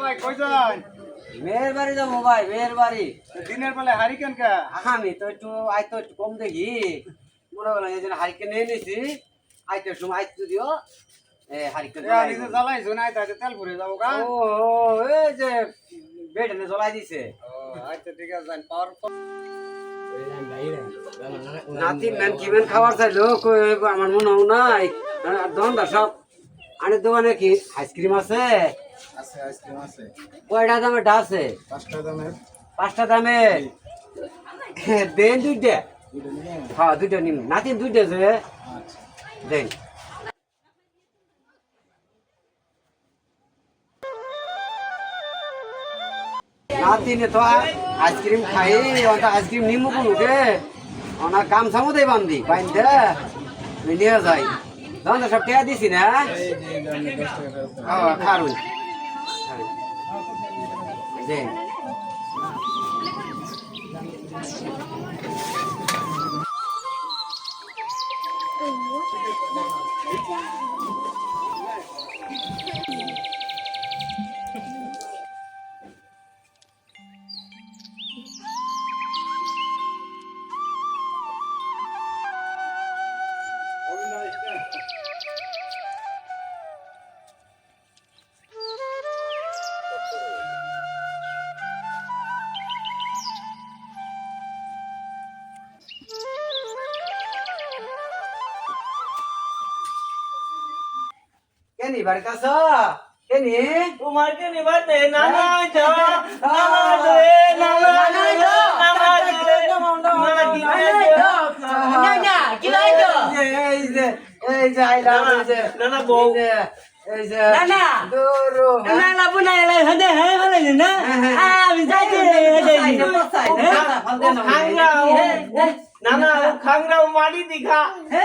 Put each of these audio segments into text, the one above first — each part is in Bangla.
ভাই কই যান? মেয়ের বাড়ি যাব ভাই মেয়ের বাড়ি দিনের বেলা হারিকেন কা? আমি তো একটু আজ তো একটু কম দেখি। মনে করলাম এই জন্য হারিকে নিয়ে নিছি আইতে সময় আইতে দিও। এ হারিকে এ নিজে জ্বালাইছো না তাতে তেল ভরে যাব গা। ও এই যে বেডনে জ্বলাই দিছে। ও আচ্ছা ঠিক আছে যান পাওয়ার নাতি মেন কি মেন খাবার চাইলো? আমার মনে হয় নাই দোকানদার সব। আনে দোকানে কি আইসক্রিম আছে? আছে আইসক্রিম আছে। কয়টা দামে আছে? পাঁচটা দামের। পাঁচটা দামে দেন দুইটা। হ্যাঁ দুইটা নিন। নাতি দুইটা যে আচ্ছা। দেন। নাতিনে তো আইসক্রিম খাই ওটা আইসক্রিম নিমু কোনুকে ওনা কাম সামু দেই বান্ধি বাইন্দে নিয়ে যাই। তখন সব টেয়া দিছি না? যে ফেরত দেন। হ্যাঁ খারুন দেন কেনি বাড়িতে আছো কেনি তোমার কে নিবাতে নানা যা নানা রে নানা রে নানা রে নানা কি এই যে এই যে আইলাম এই যে নানা বউ এই যে নানা। দূরু নানা বুনা এলে হদে হে বলে না আমি যাইতে হে খাংরা নানা খাংরা মাটি দিখা নানা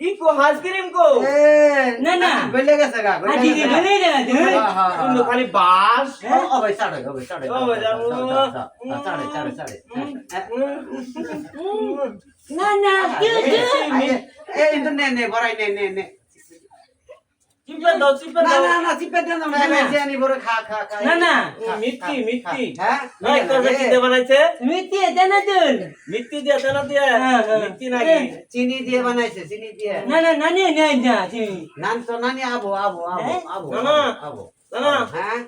খালি আতাস কে গেছে না, না। গলে গেছে গা আজি কি গেছে বলে রে হ্যাঁ হ্যাঁ খালি বাস ও ভাই ছাড়ে ও ভাই ছাড়ে ও ভাই, যাব। ছাড়ে ছাড়ে ছাড়ে নানা কি কি এই তো নে নে বড়াই নে নে নে চিপে দাও চিপে দাও। না না চিপে দেন না জানি বড় খা খা খা। না, না। মিথ্যি মিথ্যি হ্যাঁ? এই কথা কি দিয়ে বানাইছে। মিতি জানা তুন মিথ্যি দিয়ে দেন দিয়ে হ্যাঁ। নাকি? চিনি দিয়ে বানাইছে চিনি দিয়ে। না না নানি না যা তুমি নান তো নানি আবো আবো আবো হ্যাঁ? আবো না, না। আবো। নানা হ্যাঁ?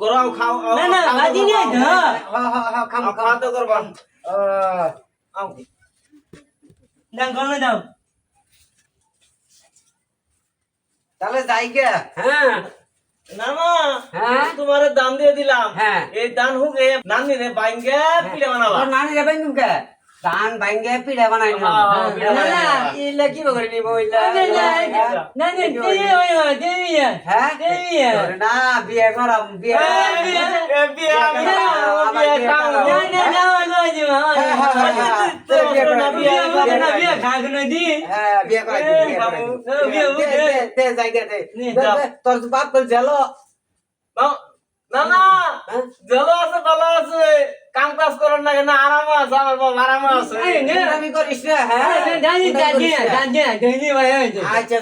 গরাও খাও না না খাও, বাজি খাও, নে তো হ্যাঁ হ্যাঁ হ্যাঁ খাম আও, তো করবা। আও। দাম কোন দাম তাহলে যাই গে হ্যাঁ না না হ্যাঁ? তোমার দাম দিয়ে দিলাম হ্যাঁ। এই দান হুক এ নানি রে বাইঙ্গে পিলে বানাবা তোর নানি রে বাইঙ্গুম কে ধান বাইঙ্গে পিঠা বানাই না হ্যাঁ, পিঠা না না বানাই। ইলে কি করে নিব ইলা নানি তুই ওই ওই দেবি হ্যাঁ দেবি তোর না বিয়ে করাম বিয়ে এ করাম। বিয়ে আমি না আমার বিয়ে বিয়ে খাও খাও। না না না ওই যে হ্যাঁ, হ্যাঁ, হ্যাঁ, হ্যাঁ। তোর বিয়ে করাম, বিয়ে বিয়ে করাম, করাম। না বিয়ে খাগ না দি হ্যাঁ, বিয়ে তোর বাপ বল জেলো না না? ভালো আছে ভালো আছে কাম কাজ করার না কেন আরাম আছে আমার না আচ্ছা